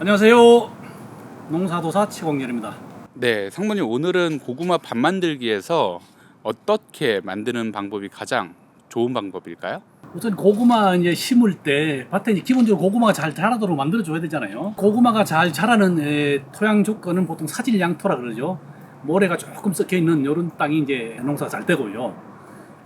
안녕하세요. 농사도사 최광렬입니다. 네, 상무님 오늘은 고구마 밥 만들기에서 어떻게 만드는 방법이 가장 좋은 방법일까요? 우선 고구마 이제 심을 때 밭에 이제 기본적으로 고구마가 잘 자라도록 만들어 줘야 되잖아요. 고구마가 잘 자라는 에, 토양 조건은 보통 사질 양토라 그러죠. 모래가 조금 섞여 있는 이런 땅이 이제 농사가 잘 되고요.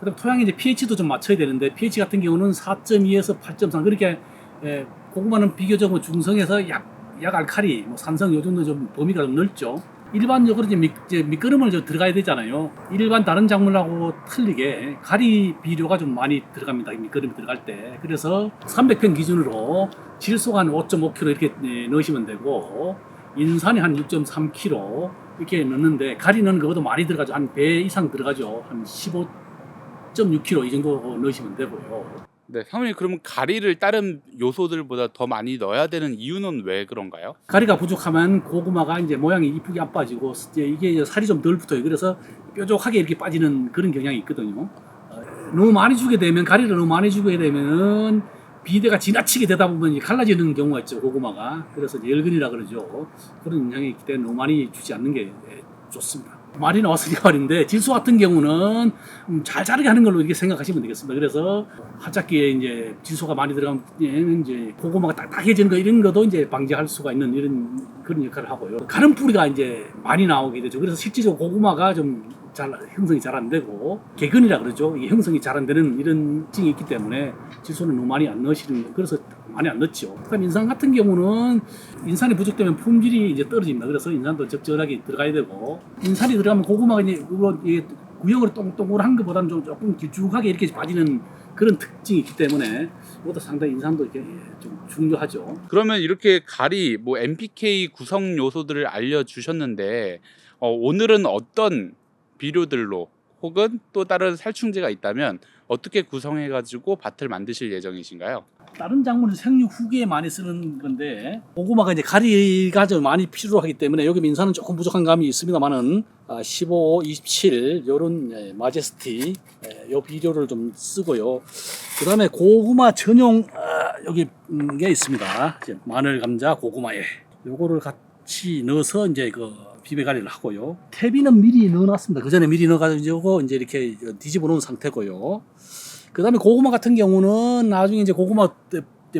그다음 토양에 이제 pH도 좀 맞춰야 되는데 pH 같은 경우는 4.2에서 8.3 그렇게 에, 고구마는 비교적 뭐 중성에서 약, 약 알칼리, 뭐 산성 요 정도 좀 범위가 좀 넓죠. 일반적으로 이제, 미, 이제 미끄럼을 좀 들어가야 되잖아요. 일반 다른 작물하고 틀리게 가리 비료가 좀 많이 들어갑니다. 미끄럼이 들어갈 때. 그래서 300평 기준으로 질소가 한 5.5kg 이렇게 네, 넣으시면 되고 인산이 한 6.3kg 이렇게 넣는데 가리 넣는 것보다 많이 들어가죠. 한 배 이상 들어가죠. 한 15.6kg 이 정도 넣으시면 되고요. 네, 상무님 그러면 가리를 다른 요소들보다 더 많이 넣어야 되는 이유는 왜 그런가요? 가리가 부족하면 고구마가 이제 모양이 이쁘게 안 빠지고 이제 이게 살이 좀 덜 붙어요. 그래서 뾰족하게 이렇게 빠지는 그런 경향이 있거든요. 어, 너무 많이 주게 되면 가리를 너무 많이 주게 되면은 비대가 지나치게 되다 보면 갈라지는 경우가 있죠 고구마가 그래서 열근이라 그러죠 그런 영향이 있기 때문에 너무 많이 주지 않는 게 예, 좋습니다 말이 나왔으니까 말인데 질소 같은 경우는 음, 잘 자르게 하는 걸로 이렇게 생각하시면 되겠습니다. 그래서 하짝기에 이제 질소가 많이 들어가면 이제 고구마가 딱딱해지는 거 이런 것도 이제 방지할 수가 있는 이런 그런 역할을 하고요. 가른 뿌리가 이제 많이 나오게 되죠. 그래서 실질적으로 고구마가 좀 잘 형성이 잘 안 되고 개근이라 그러죠. 이 형성이 잘 안 되는 이런 증이 있기 때문에 질소는 너무 많이 안 넣으시는 그래서 많이 안 넣죠. 그다음 인산 같은 경우는 인산이 부족되면 품질이 이제 떨어집니다. 그래서 인산도 적절하게 들어가야 되고 인산이 들어가면 고구마가 이제 이게 구형으로 동동한 것보다는 좀 조금 길쭉하게 이렇게 빠지는 그런 특징이 있기 때문에 이것도 상당히 인산도 이렇게 좀 중요하죠. 그러면 이렇게 가리, 뭐 NPK 구성 요소들을 알려주셨는데 어, 오늘은 어떤 비료들로 혹은 또 다른 살충제가 있다면 어떻게 구성해 가지고 밭을 만드실 예정이신가요? 다른 작물은 생육 후기에 많이 쓰는 건데 고구마가 이제 가리가 좀 많이 필요로 하기 때문에 여기 민산은 조금 부족한 감이 있습니다만은 15, 27 요런 마제스티 예, 요 비료를 좀 쓰고요. 그다음에 고구마 전용 아, 여기 음, 게 있습니다. 마늘, 감자, 고구마에 요거를 같이 넣어서 이제 그 비벼 가리를 하고요. 태비는 미리 넣어놨습니다. 그 전에 미리 넣어가지고 이제 이렇게 뒤집어 놓은 상태고요. 그 다음에 고구마 같은 경우는 나중에 이제 고구마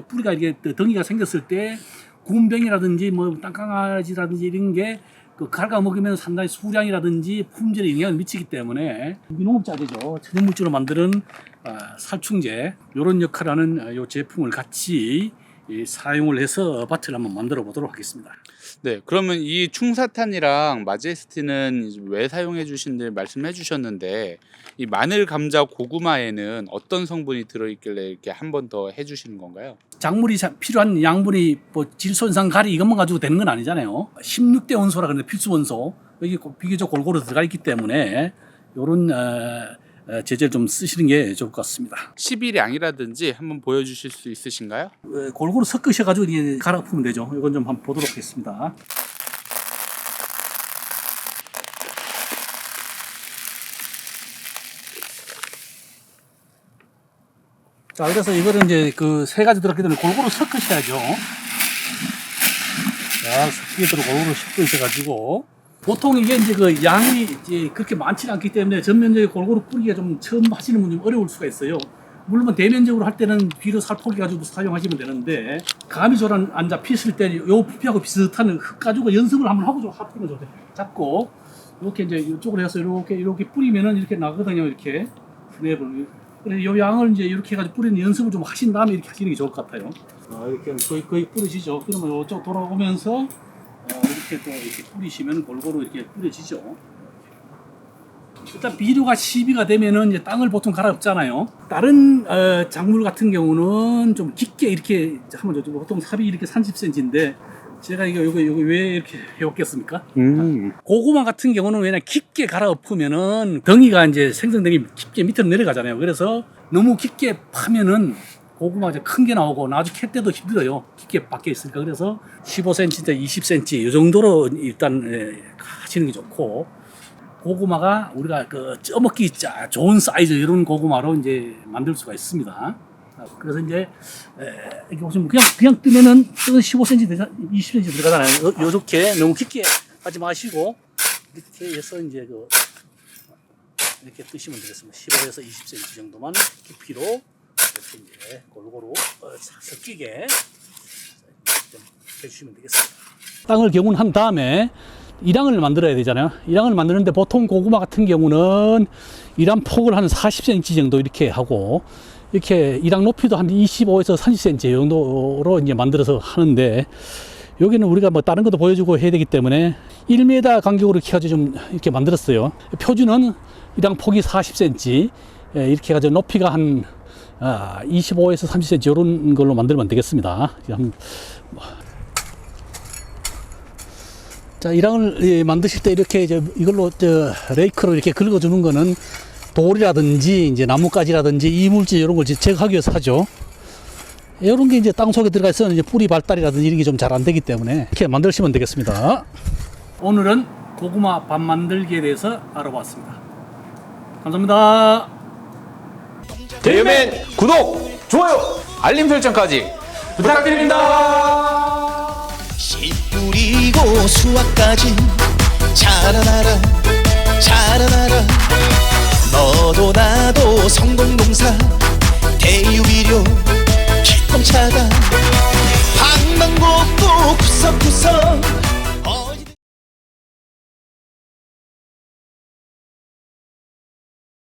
뿌리가 이렇게 덩이가 생겼을 때 구운병이라든지 뭐 땅강아지라든지 이런 게 그 갈가 먹으면 상당히 수량이라든지 품질에 영향을 미치기 때문에 농업자재죠. 천연물질로 만드는 아, 살충제 이런 역할을 하는 이 제품을 같이 이 사용을 해서 밭을 한번 만들어 보도록 하겠습니다. 네, 그러면 이 충사탄이랑 마제스티는 왜 사용해 주신지 말씀해 주셨는데 이 마늘, 감자, 고구마에는 어떤 성분이 들어있길래 이렇게 한 번 더 해 주시는 건가요? 작물이 자- 필요한 양분이 뭐 질소인산 가리 이것만 가지고 되는 건 아니잖아요. 16대 원소라 그러는데 필수 원소 여기 고- 비교적 골고루 들어가 있기 때문에 이런 어, 제재를 좀 쓰시는 게 좋을 것 같습니다. 11양이라든지 한번 보여주실 수 있으신가요? 어, 골고루 섞으셔가지고 이게 갈아 푸면 되죠. 이건 좀 한번 보도록 하겠습니다. 자, 그래서 이거를 이제 그 세 가지 들었기 때문에 골고루 섞으셔야죠. 자, 섞이도록 골고루 섞으셔가지고. 보통 이게 이제 그 양이 이제 그렇게 많지는 않기 때문에 전면적으로 골고루 뿌리기가 좀 처음 하시는 분이 좀 어려울 수가 있어요. 물론 대면적으로 할 때는 비료 살포기 가지고 사용하시면 되는데 감이 잘안 잡히실 때요 부피하고 비슷한 흙 가지고 연습을 한번 하고 좀 합히면 좋대. 잡고 이렇게 이제 이쪽으로 해서 이렇게 이렇게 뿌리면은 이렇게 나거든요. 이렇게 네, 그래서 요 양을 이제 이렇게 해가지고 뿌리는 연습을 좀 하신 다음에 이렇게 하시는 게 좋을 것 같아요. 아, 이렇게 거의 거의 뿌리시죠. 그러면 이쪽 돌아오면서 어, 이렇게 또 이렇게 뿌리시면 골고루 이렇게 뿌려지죠. 일단 비료가 시비가 되면은 이제 땅을 보통 갈아엎잖아요. 다른 어, 작물 같은 경우는 좀 깊게 이렇게 한번 저 보통 삽이 이렇게 30cm인데 제가 이거 이거 이거 왜 이렇게 해왔겠습니까? 음. 고구마 같은 경우는 왜냐 깊게 갈아엎으면은 덩이가 이제 생성등이 깊게 밑으로 내려가잖아요. 그래서 너무 깊게 파면은 고구마 이제 큰 게 나오고 나중에 캘 때도 힘들어요. 깊게 박혀 있으니까 그래서 15cm, 20cm 이 정도로 일단 예, 하시는 게 좋고 고구마가 우리가 그 쪄먹기 자- 좋은 사이즈 이런 고구마로 이제 만들 수가 있습니다. 아, 그래서 이제 에, 이렇게 보시면 그냥 그냥 뜨면은 뜨는 15cm 되자 20cm 들어가잖아요. 요- 요렇게 너무 깊게 하지 마시고 이렇게 해서 이제 그 이렇게 뜨시면 되겠습니다. 15에서 20cm 정도만 깊이로 이렇게 이제 골고루 어, 싹 섞이게 좀 해주시면 되겠습니다. 땅을 개운한 다음에 이랑을 만들어야 되잖아요. 이랑을 만드는데 보통 고구마 같은 경우는 이랑 폭을 한 40cm 정도 이렇게 하고 이렇게 이랑 높이도 한 25에서 30cm 정도로 이제 만들어서 하는데 여기는 우리가 뭐 다른 것도 보여주고 해야 되기 때문에 1m 간격으로 이렇게 해가지고 좀 이렇게 만들었어요. 표준은 이랑 폭이 40cm 예, 이렇게 해가지고 높이가 한 아, 25에서 30cm 이런 걸로 만들면 되겠습니다. 한 자, 이랑을 예, 만드실 때 이렇게 저 이걸로 저 레이크로 이렇게 긁어주는 거는 돌이라든지 이제 나뭇가지라든지 이물질 이런 걸 제거하기 위해서 하죠. 이런 게 이제 땅 속에 들어가 있으면 이제 뿌리 발달이라든지 이런 게 좀 잘 안 되기 때문에 이렇게 만드시면 되겠습니다. 오늘은 고구마 밥 만들기에 대해서 알아봤습니다. 감사합니다. 대유맨 구독, 좋아요, 알림 설정까지 부탁드립니다. 씨 뿌리고 수확까지 자라나라 자라나라 너도 나도 성공 농사